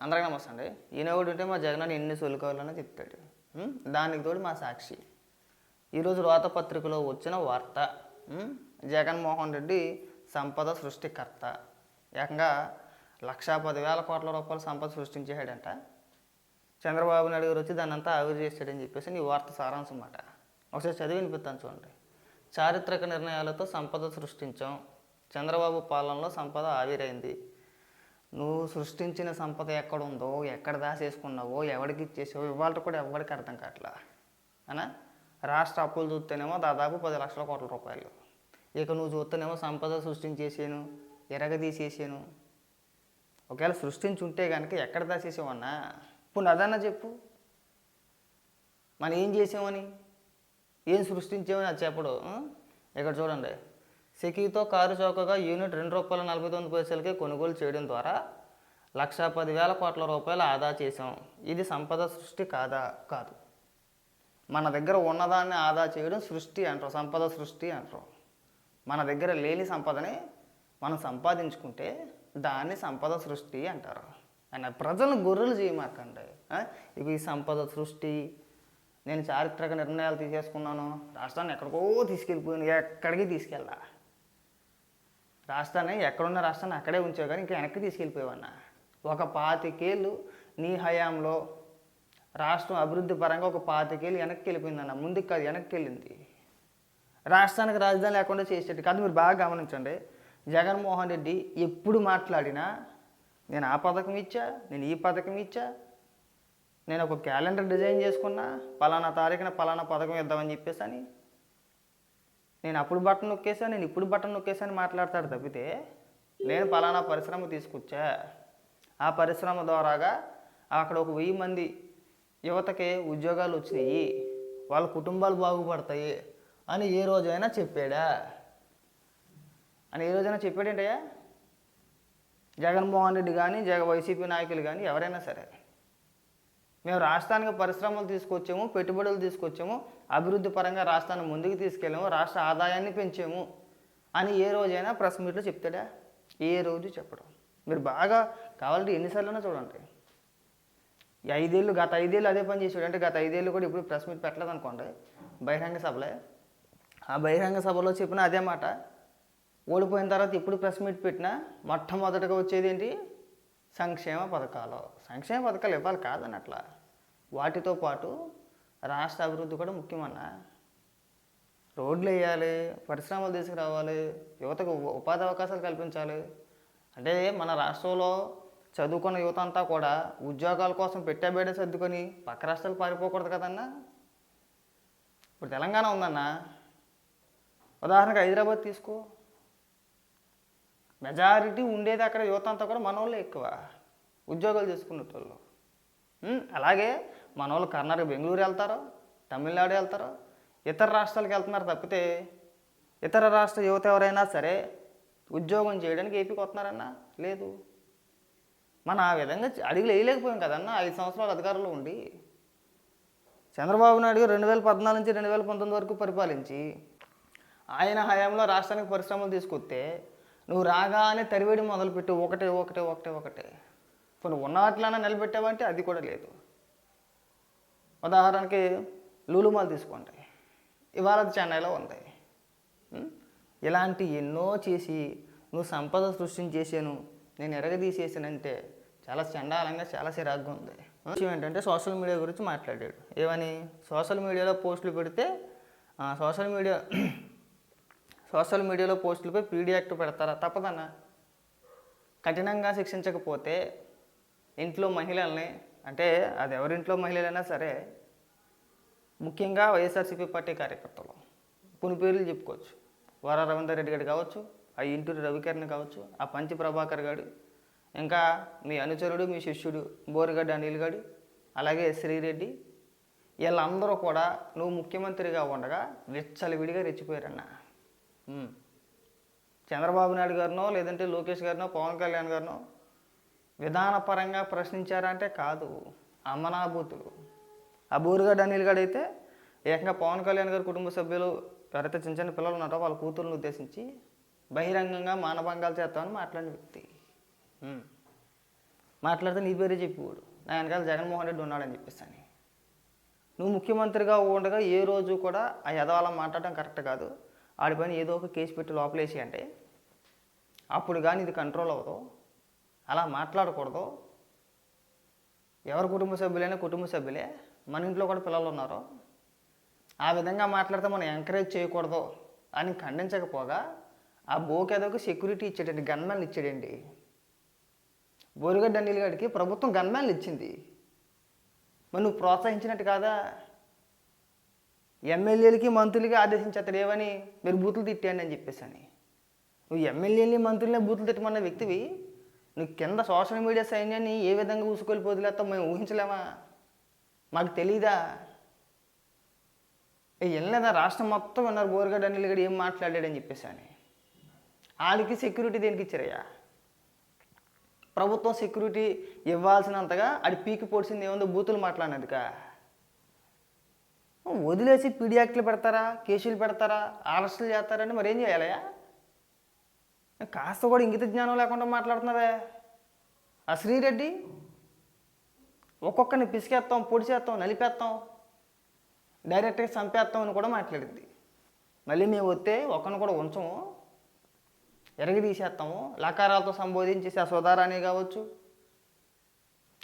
అందరికీ నమస్తే అండి. ఈయన ఒకటి ఉంటే మా జగన్ ఎన్ని సొలుకోవాలని చెప్తాడు. దానికి తోడు మా సాక్షి. ఈరోజు రోతపత్రికలో వచ్చిన వార్త జగన్మోహన్ రెడ్డి సంపద సృష్టికర్త. ఏకంగా లక్షా పదివేల కోట్ల రూపాయల సంపద సృష్టించేశాడంట. చంద్రబాబు నాయుడు గారు వచ్చి దాన్ని అంతా ఆవిరి చేశాడని చెప్పేసి నీ వార్త సారాంశం అన్నమాట ఒకసారి చదివి వినిపిస్తాను చూడండి. చారిత్రక నిర్ణయాలతో సంపద సృష్టించాం. చంద్రబాబు పాలనలో సంపద ఆవిరైంది. నువ్వు సృష్టించిన సంపద ఎక్కడ ఉందో ఎక్కడ దాచేసుకున్నావో ఎవరికి ఇచ్చేసావో ఇవాళ కూడా ఎవరికి అర్థం కావట్లా? అనా? రాష్ట్ర అప్పులు చూస్తేనేమో దాదాపు పది లక్షల కోట్ల రూపాయలు. ఇక నువ్వు చూస్తేనేమో సంపద సృష్టించేసాను ఎరగదీసేసాను. ఒకవేళ సృష్టించి ఉంటే కనుక ఎక్కడ దాచేసావన్నా ఇప్పుడు అదన్నా చెప్పు. మనం ఏం చేసామని? ఏం సృష్టించామని అది చెప్పడు ఇక్కడ చూడండి. సెకీతో కారు చౌకగా యూనిట్ రెండు రూపాయల నలభై తొమ్మిది పైసలకే కొనుగోలు చేయడం ద్వారా లక్షా పదివేల కోట్ల రూపాయలు ఆదా చేసాం ఇది సంపద సృష్టి కాదా? కాదు. మన దగ్గర ఉన్నదాన్ని ఆదా చేయడం సృష్టి అంటారు సంపద సృష్టి అంటారు మన దగ్గర లేని సంపదని మనం సంపాదించుకుంటే దాన్ని సంపద సృష్టి అంటారు. ఆయన ప్రజలను గొర్రెలు చేయమాకండి. ఇవి సంపద సృష్టి. నేను చారిత్రక నిర్ణయాలు తీసేసుకున్నాను. రాష్ట్రాన్ని ఎక్కడికో తీసుకెళ్ళిపోయింది ఎక్కడికి తీసుకెళ్ళా? రాష్ట్రాన్ని ఎక్కడున్న రాష్ట్రాన్ని అక్కడే ఉంచావు కానీ ఇంకా వెనక్కి తీసుకెళ్ళిపోయావన్నా ఒక పాతికేళ్ళు నీ హయాంలో రాష్ట్రం అభివృద్ధి పరంగా ఒక పాతికేళ్ళు వెనక్కి వెళ్ళిపోయిందన్న ముందుకు కాదు వెనక్కి వెళ్ళింది రాష్ట్రానికి రాజధాని లేకుండా చేసేట్టు కాదు మీరు బాగా గమనించండి. జగన్మోహన్ రెడ్డి ఎప్పుడు మాట్లాడినా నేను ఆ పథకం ఇచ్చా నేను ఈ పథకం ఇచ్చా నేను ఒక క్యాలెండర్ డిజైన్ చేసుకున్నా పలానా తారీఖున పలానా పథకం ఇద్దామని చెప్పేసి అని నేను అప్పుడు బట్టన్ నొక్కేసా నేను ఇప్పుడు బట్టన్ నొక్కేసా అని మాట్లాడతాడు తప్పితే నేను పలానా పరిశ్రమ తీసుకొచ్చా? ఆ పరిశ్రమ ద్వారాగా అక్కడ ఒక వెయ్యి మంది యువతకి ఉద్యోగాలు వచ్చినాయి వాళ్ళ కుటుంబాలు బాగుపడతాయి అని ఏ రోజైనా చెప్పాడా? అని ఏ రోజైనా చెప్పాడేంటయ్యా? జగన్మోహన్ రెడ్డి కానీ జగ వైసీపీ నాయకులు కానీ ఎవరైనా సరే. మేము రాష్ట్రానికి పరిశ్రమలు తీసుకొచ్చాము పెట్టుబడులు తీసుకొచ్చాము అభివృద్ధి పరంగా రాష్ట్రాన్ని ముందుకు తీసుకెళ్ళాము రాష్ట్ర ఆదాయాన్ని పెంచాము అని ఏ రోజైనా ప్రెస్ మీట్లో చెప్తాడా? ఏ రోజు చెప్పడం. మీరు బాగా కావాలంటే ఎన్నిసార్లు చూడండి. ఐదేళ్ళు గత ఐదేళ్ళు అదే పని చేసాడు అంటే గత ఐదేళ్ళు కూడా ఇప్పుడు ప్రెస్ మీట్ పెట్టలేదు అనుకోండి బహిరంగ సభలే. ఆ బహిరంగ సభలో చెప్పిన అదే మాట. ఓడిపోయిన తర్వాత ఇప్పుడు ప్రెస్ మీట్ పెట్టినా మొట్టమొదటిగా వచ్చేది ఏంటి? సంక్షేమ పథకాలు. సంక్షేమ పథకాలు ఇవ్వాలి కాదని అట్లా వాటితో పాటు రాష్ట్ర అభివృద్ధి కూడా ముఖ్యమన్నా. రోడ్లు వేయాలి పరిశ్రమలు తీసుకురావాలి యువతకు ఉపాధి అవకాశాలు కల్పించాలి. అంటే మన రాష్ట్రంలో చదువుకున్న యువత అంతా కూడా ఉద్యోగాల కోసం పెట్టాబేడ సర్దుకొని పక్క రాష్ట్రాలు పారిపోకూడదు కదన్నా. ఇప్పుడు తెలంగాణ ఉందన్నా. ఉదాహరణకు హైదరాబాద్ తీసుకో. మెజారిటీ ఉండేది అక్కడ యువత అంతా కూడా మనోళ్ళే ఎక్కువ. ఉద్యోగాలు చేసుకునేటోళ్ళు. అలాగే మన వాళ్ళు కర్ణాటక బెంగళూరు వెళ్తారు తమిళనాడు వెళ్తారు ఇతర రాష్ట్రాలకు వెళ్తున్నారు తప్పితే ఇతర రాష్ట్ర యువత ఎవరైనా సరే ఉద్యోగం చేయడానికి ఏపీకి వస్తున్నారన్నా? లేదు. మనం ఆ విధంగా అడుగులు వేయలేకపోయాం కదన్నా? ఐదు సంవత్సరాలు అధికారంలో ఉండి. చంద్రబాబు నాయుడు రెండు వేల పద్నాలుగు నుంచి రెండు వేల పంతొమ్మిది వరకు పరిపాలించి ఆయన హయాంలో రాష్ట్రానికి పరిశ్రమలు తీసుకొస్తే నువ్వు రాగానే తరివేడి మొదలుపెట్టు ఒకటే ఒకటే ఒకటే ఒకటే. ఇప్పుడు నువ్వు ఉన్న వాటిలోనే నిలబెట్టావంటే అది కూడా లేదు. ఉదాహరణకి లూలుమాలు తీసుకోండి. ఇవాళ చెన్నైలో ఉంది. ఇలాంటి ఎన్నో చేసి నువ్వు సంపద సృష్టించేసాను నేను ఎరగదీసేసానంటే చాలా చండాలంగా చాలా చిరాగ్గా ఉంది. విషయం ఏంటంటే సోషల్ మీడియా గురించి మాట్లాడాడు. ఏమని? సోషల్ మీడియాలో పోస్టులు పెడితే సోషల్ మీడియా సోషల్ మీడియాలో పోస్టులపై పీడీ యాక్ట్ పెడతారా? తప్పదన్నా. కఠినంగా శిక్షించకపోతే ఇంట్లో మహిళల్ని అంటే అది ఎవరింట్లో మహిళలైనా సరే ముఖ్యంగా వైఎస్ఆర్సీపీ పార్టీ కార్యకర్తలు కొన్ని పేర్లు చెప్పుకోవచ్చు. వర రవీందర్ రెడ్డి గారు కావచ్చు ఆ ఇంటూరి రవికరణ్ కావచ్చు ఆ పంచి ప్రభాకర్ గారు ఇంకా మీ అనుచరుడు మీ శిష్యుడు బోరిగడ్డ అనిల్ గారు అలాగే శ్రీరెడ్డి వీళ్ళందరూ కూడా నువ్వు ముఖ్యమంత్రిగా ఉండగా విచ్చలవిడిగా రెచ్చిపోయారన్న. చంద్రబాబు నాయుడు గారినో లేదంటే లోకేష్ గారినో పవన్ కళ్యాణ్ గారినో విధానపరంగా ప్రశ్నించారంటే కాదు. అమనాభూతులు. ఆ బూరుగడ్డ అనిల్ గడ్ అయితే ఏకంగా పవన్ కళ్యాణ్ గారి కుటుంబ సభ్యులు ఎవరైతే చిన్న చిన్న పిల్లలు ఉన్నారో వాళ్ళ కూతుర్లను ఉద్దేశించి బహిరంగంగా మానభంగాలు చేస్తామని మాట్లాడిన వ్యక్తి. మాట్లాడితే నీ పేరే చెప్పేవాడు నా వెనకాల జగన్మోహన్ రెడ్డి ఉన్నాడని చెప్పేసి నువ్వు ముఖ్యమంత్రిగా ఉండగా ఏ రోజు కూడా ఆ యదవాళ్ళ మాట్లాడడం కరెక్ట్ కాదు. ఆడిపైన ఏదో ఒక కేసు పెట్టి లోపలేసి అంటే అప్పుడు కానీ ఇది కంట్రోల్ అవ్వదు. అలా మాట్లాడకూడదు. ఎవరి కుటుంబ సభ్యులైనా కుటుంబ సభ్యులే మన ఇంట్లో కూడా పిల్లలు ఉన్నారు. ఆ విధంగా మాట్లాడితే మనం ఎంకరేజ్ చేయకూడదు అని ఖండించకపోగా ఆ బోకేదోకి సెక్యూరిటీ ఇచ్చాడండి గన్మ్యాన్లు ఇచ్చాడండి బోరుగడ్డ అనిల్ గారికి ప్రభుత్వం గన్మ్యాన్లు ఇచ్చింది. మరి నువ్వు ప్రోత్సహించినట్టు కాదా? ఎమ్మెల్యేలకి మంత్రులకి ఆదేశించేస్తాడు ఏమని? మీరు బూతులు తిట్టండి అని చెప్పేసి అని నువ్వు ఎమ్మెల్యేని మంత్రులనే బూతులు తిట్టమన్న వ్యక్తివి. నువ్వు కింద సోషల్ మీడియా సైన్యాన్ని ఏ విధంగా ఊసుకొని పోతులేస్తావు మేము ఊహించలేమా? మాకు తెలీదా? వెళ్ళలేదా రాష్ట్రం మొత్తం ఉన్నారు బోరగడ్డ అనిల్ గడు ఏం మాట్లాడాడని చెప్పేసి అని వాళ్ళకి సెక్యూరిటీ దేనికి ఇచ్చారయ్యా? ప్రభుత్వం సెక్యూరిటీ ఇవ్వాల్సినంతగా అది పీకి పొడిచింది ఏముందో బూతులు మాట్లాడినందుక? వదిలేసి పీడియాక్ట్లు పెడతారా కేసులు పెడతారా అరెస్టులు చేస్తారని మరి ఏం చేయాలయ్యా? కాస్త కూడా ఇంగిత జ్ఞానం లేకుండా మాట్లాడుతున్నదే ఆ శ్రీరెడ్డి ఒక్కొక్కరిని పిసికేస్తాం పొడిచేస్తాం నలిపేస్తాం డైరెక్ట్గా చంపేస్తాం అని కూడా మాట్లాడింది మళ్ళీ మేము వస్తే ఒక్కరిని కూడా ఉంచము ఎరగి తీసేస్తాము లకారాలతో సంబోధించేసి ఆ సుధారాణి కావచ్చు.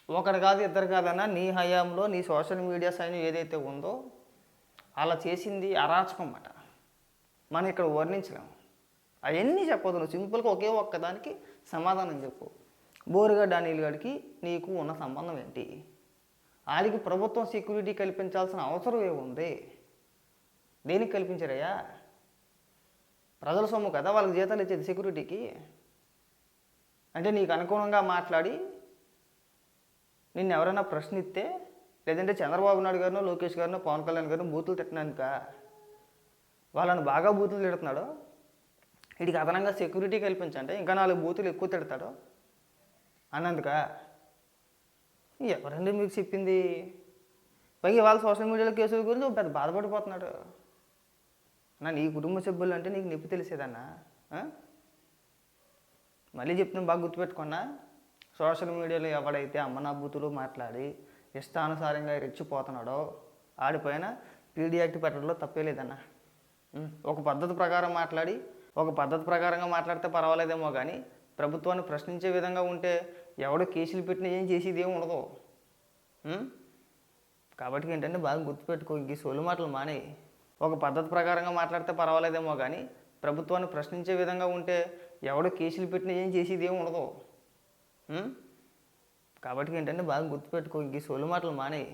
ఒకటి కాదు ఇద్దరు కాదన్నా నీ హయాంలో నీ సోషల్ మీడియా సైన్ ఏదైతే ఉందో అలా చేసింది అరాచకం అన్నమాట. మనం ఇక్కడ వర్ణించలేము. అవన్నీ చెప్పదు నువ్వు సింపుల్గా ఒకే ఒక్క దానికి సమాధానం చెప్పు. బోరుగడ్డ అనిల్ గడికి నీకు ఉన్న సంబంధం ఏంటి? వాళ్ళకి ప్రభుత్వం సెక్యూరిటీ కల్పించాల్సిన అవసరం ఏముంది? దేనికి కల్పించారయ్యా? ప్రజల సొమ్ము కదా వాళ్ళకి జీతాలు ఇచ్చేది సెక్యూరిటీకి అంటే నీకు అనుగుణంగా మాట్లాడి నిన్ను ఎవరైనా ప్రశ్నిస్తే లేదంటే చంద్రబాబు నాయుడు గారు లోకేష్ గారు పవన్ కళ్యాణ్ గారు బూతులు తిట్టినాక వాళ్ళని బాగా బూతులు తిడుతున్నాడు. వీడికి అదనంగా సెక్యూరిటీ కల్పించండి ఇంకా నాలుగు బూతులు ఎక్కువ తిడతాడు. అన్నందుక ఎవరండి మీకు చెప్పింది? పైగా ఇవాళ సోషల్ మీడియాలో కేసుల గురించి ఒక పెద్ద బాధపడిపోతున్నాడు. నా నీ కుటుంబ సభ్యులు అంటే నీకు నొప్పి తెలిసేదన్నా? మళ్ళీ చెప్తున్నాను బాగా గుర్తుపెట్టుకున్నా సోషల్ మీడియాలో ఎవడైతే అమ్మనా బూతులు మాట్లాడి ఇష్టానుసారంగా రెచ్చిపోతున్నాడో ఆడిపోయిన పీడీ యాక్ట్ పెట్టడంలో తప్పే లేదన్నా. ఒక పద్ధతి ప్రకారం మాట్లాడి ఒక పద్ధతి ప్రకారంగా మాట్లాడితే పర్వాలేదేమో కానీ ప్రభుత్వాన్ని ప్రశ్నించే విధంగా ఉంటే ఎవడో కేసులు పెట్టినా ఏం చేసేది ఏమి ఉండదు కాబట్టి ఏంటంటే బాగా గుర్తుపెట్టుకో ఈ సోలు మాటలు మానే ఒక పద్ధతి ప్రకారంగా మాట్లాడితే పర్వాలేదేమో కానీ ప్రభుత్వాన్ని ప్రశ్నించే విధంగా ఉంటే ఎవడో కేసులు పెట్టినా ఏం చేసేది ఏమి ఉండదు కాబట్టి ఏంటంటే బాగా గుర్తుపెట్టుకో ఇంక ఈ సొల్లు మాటలు మానేయి.